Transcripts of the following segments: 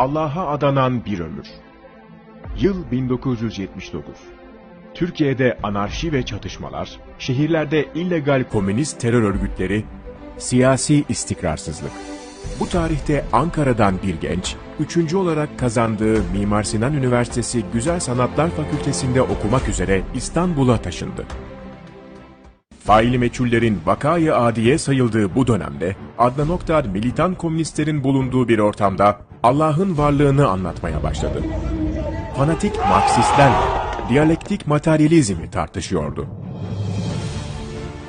Allah'a adanan bir ömür. Yıl 1979. Türkiye'de anarşi ve çatışmalar, şehirlerde illegal komünist terör örgütleri, siyasi istikrarsızlık. Bu tarihte Ankara'dan bir genç, üçüncü olarak kazandığı Mimar Sinan Üniversitesi Güzel Sanatlar Fakültesinde okumak üzere İstanbul'a taşındı. Faili meçhullerin vakayı adiye sayıldığı bu dönemde Adnan Oktar militan komünistlerin bulunduğu bir ortamda Allah'ın varlığını anlatmaya başladı. Fanatik Marksistlerle diyalektik materyalizmi tartışıyordu.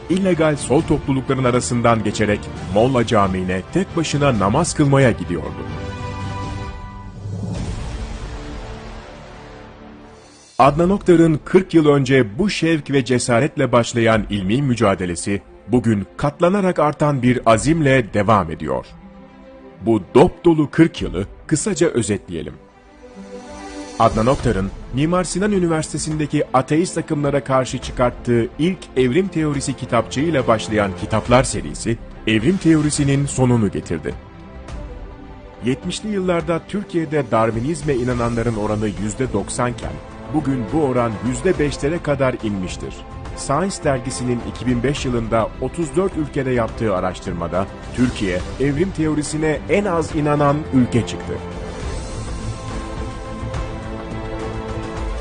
İllegal sol toplulukların arasından geçerek Molla Camii'ne tek başına namaz kılmaya gidiyordu. Adnan Oktar'ın 40 yıl önce bu şevk ve cesaretle başlayan ilmi mücadelesi bugün katlanarak artan bir azimle devam ediyor. Bu dop dolu 40 yılı kısaca özetleyelim. Adnan Oktar'ın Mimar Sinan Üniversitesi'ndeki ateist akımlara karşı çıkarttığı ilk evrim teorisi kitapçığıyla başlayan kitaplar serisi, evrim teorisinin sonunu getirdi. 70'li yıllarda Türkiye'de Darwinizme inananların oranı %90 iken, bugün bu oran %5'lere kadar inmiştir. Science dergisinin 2005 yılında 34 ülkede yaptığı araştırmada Türkiye evrim teorisine en az inanan ülke çıktı.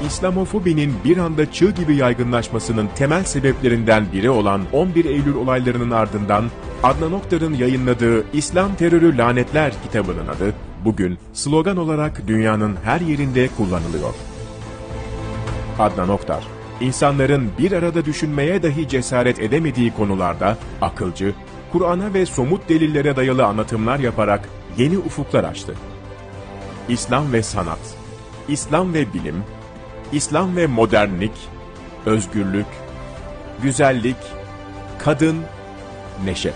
İslamofobinin bir anda çığ gibi yaygınlaşmasının temel sebeplerinden biri olan 11 Eylül olaylarının ardından Adnan Oktar'ın yayınladığı İslam Terörü Lanetler kitabının adı bugün slogan olarak dünyanın her yerinde kullanılıyor. Adnan Oktar, insanların bir arada düşünmeye dahi cesaret edemediği konularda akılcı, Kur'an'a ve somut delillere dayalı anlatımlar yaparak yeni ufuklar açtı. İslam ve sanat, İslam ve bilim, İslam ve modernlik, özgürlük, güzellik, kadın, neşe.